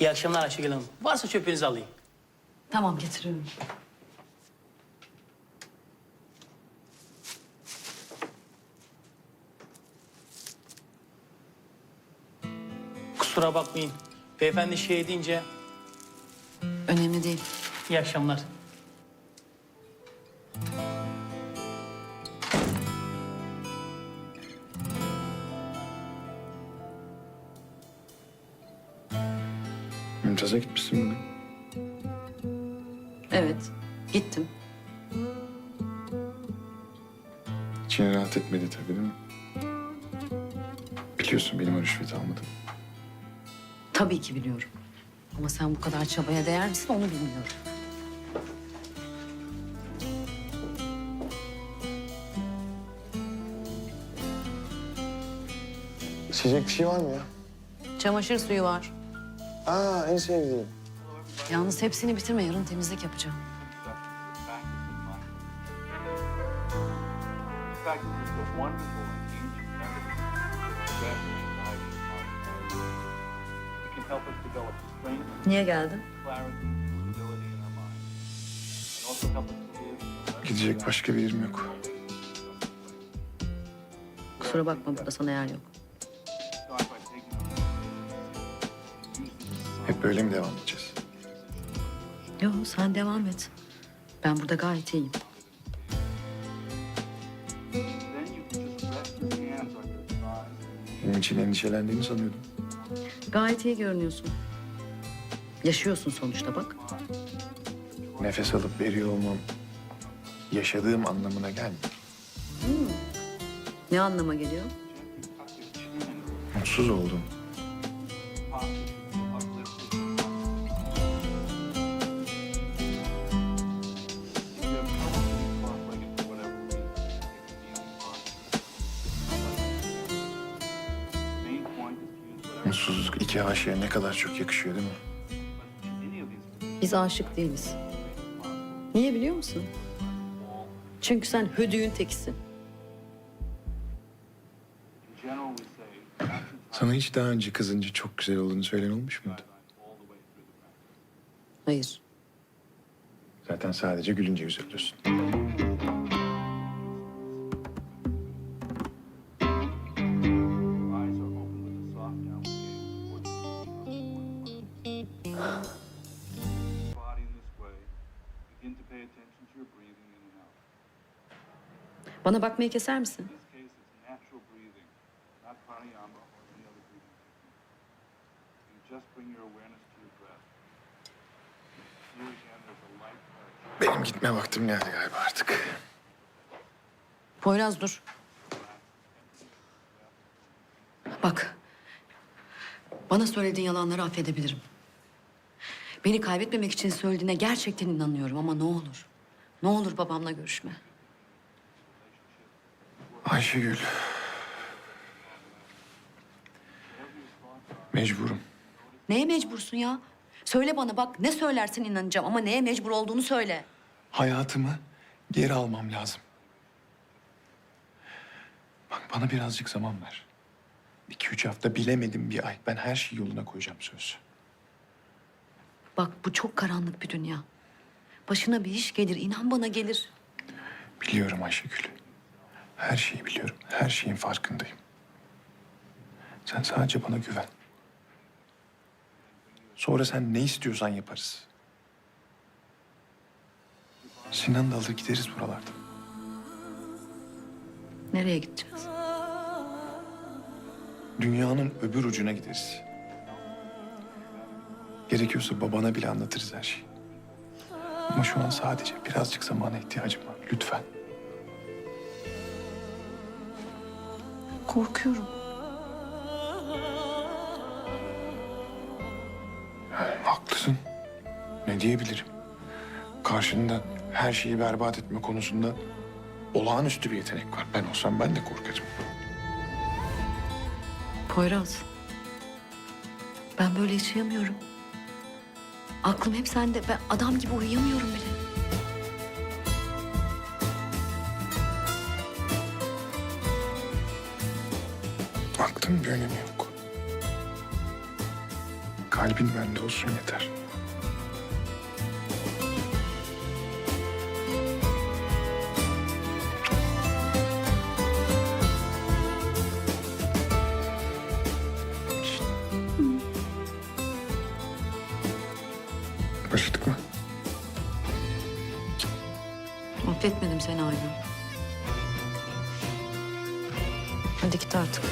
İyi akşamlar Ayşegül Hanım. Varsa çöpünüzü alayım. Tamam getiriyorum. Kusura bakmayın. Beyefendi şey deyince Önemli değil. iyi akşamlar. Mümtaz'a gitmişsin bugün. Evet. Gittim. İçine rahat etmedi tabii değil mi? Biliyorsun benim o rüşveti almadım. Tabii ki biliyorum. Ama sen bu kadar çabaya değer misin onu bilmiyorum. İçecek bir şey var mı ya? Çamaşır suyu var. Aa en sevdiğim. Yalnız hepsini bitirme. Yarın temizlik yapacağım. Niye geldin? Gidecek başka bir yerim yok. Kusura bakma burada sana yer yok. Böyle mi devam edeceğiz? Yok sen devam et. Ben burada gayet iyiyim. Benim için endişelendiğini sanıyordum. Gayet iyi görünüyorsun. Yaşıyorsun sonuçta bak. Nefes alıp veriyor olmam yaşadığım anlamına gelmiyor. Ne anlama geliyor? Mutsuz oldum. Mutsuzluk iki aşığa ne kadar çok yakışıyor değil mi? Biz aşık değiliz. Niye biliyor musun? Çünkü sen hödüğün tekisin. Sana hiç daha önce kızınca çok güzel olduğunu söylen olmuş muydu? Hayır. Zaten sadece gülünce güzel oluyorsun. There's a light touch. Benim gitme vaktim geldi galiba artık. Poyraz dur. Bak. Bana söylediğin yalanları affedebilirim. Beni kaybetmemek için söylediğine gerçekten inanıyorum ama ne olur. Ne olur babamla görüşme. Ayşegül. Mecburum. Neye mecbursun ya? Söyle bana bak ne söylersen inanacağım ama neye mecbur olduğunu söyle. Hayatımı geri almam lazım. Bak bana birazcık zaman ver. İki üç hafta bilemedim bir ay. Ben her şeyi yoluna koyacağım söz. Bak bu çok karanlık bir dünya. Başına bir iş gelir inan bana gelir. Biliyorum Ayşegül. Her şeyi biliyorum. Her şeyin farkındayım. Sen sadece bana güven. Sonra sen ne istiyorsan yaparız. Sinan da alır gideriz buralarda. Nereye gideceğiz? Dünyanın öbür ucuna gideriz. Gerekiyorsa babana bile anlatırız her şeyi. Ama şu an sadece birazcık zamana ihtiyacım var. Lütfen. Korkuyorum. Haklısın. Ne diyebilirim? Karşında her şeyi berbat etme konusunda olağanüstü bir yetenek var. Ben olsam ben de korkarım. Poyraz. Ben böyle yaşayamıyorum. Aklım hep sende. Ben adam gibi uyuyamıyorum bile. Aklın bir önemi yok. kalbin bende olsun yeter. Barıştık mı? Affetmedim seni hala. Hadi git artık.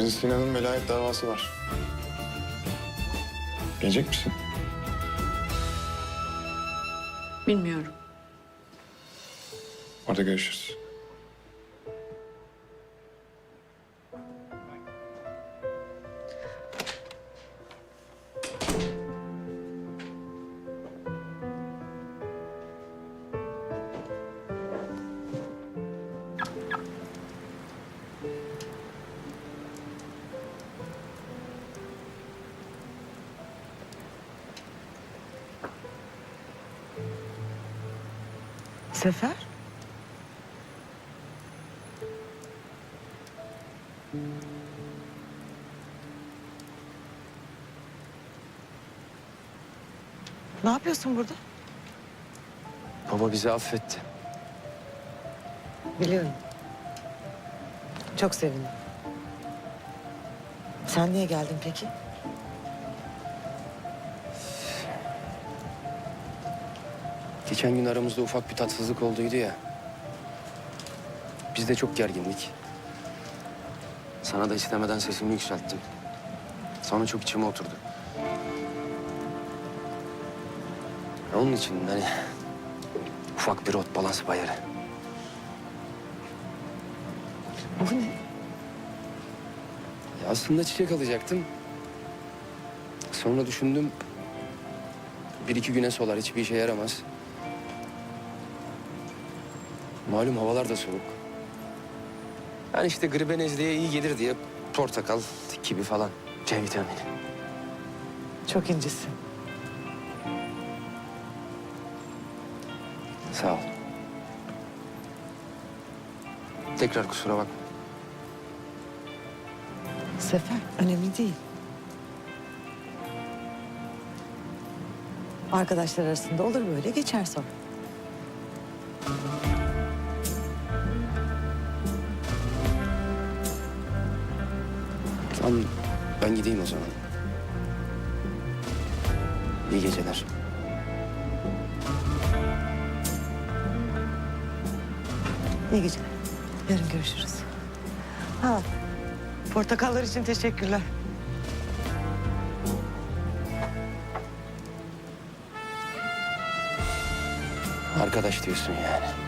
Yarın Sinan'ın velayet davası var. Gelecek misin? Bilmiyorum. Orada görüşürüz. Sefer? Ne yapıyorsun burada? Baba bizi affetti. Biliyorum. Çok sevindim. Sen niye geldin peki? Geçen gün aramızda ufak bir tatsızlık olduydu ya. Biz de çok gergindik. Sana da istemeden sesimi yükselttim. Sonra çok içime oturdu. Onun için hani ufak bir rot balans bayarı. Bu ne? Ya aslında çiçek alacaktım. Sonra düşündüm. Bir iki güne solar hiçbir işe yaramaz. Malum havalar da soğuk. Yani işte gribe nezleye iyi gelir diye portakal gibi falan. C vitamini. Çok incisin. Sağ ol. Tekrar kusura bakma. Sefer, önemli değil. Arkadaşlar arasında olur böyle geçer sonra. Ben gideyim o zaman. İyi geceler. İyi geceler. Yarın görüşürüz. Ha, portakallar için teşekkürler. Arkadaş diyorsun yani.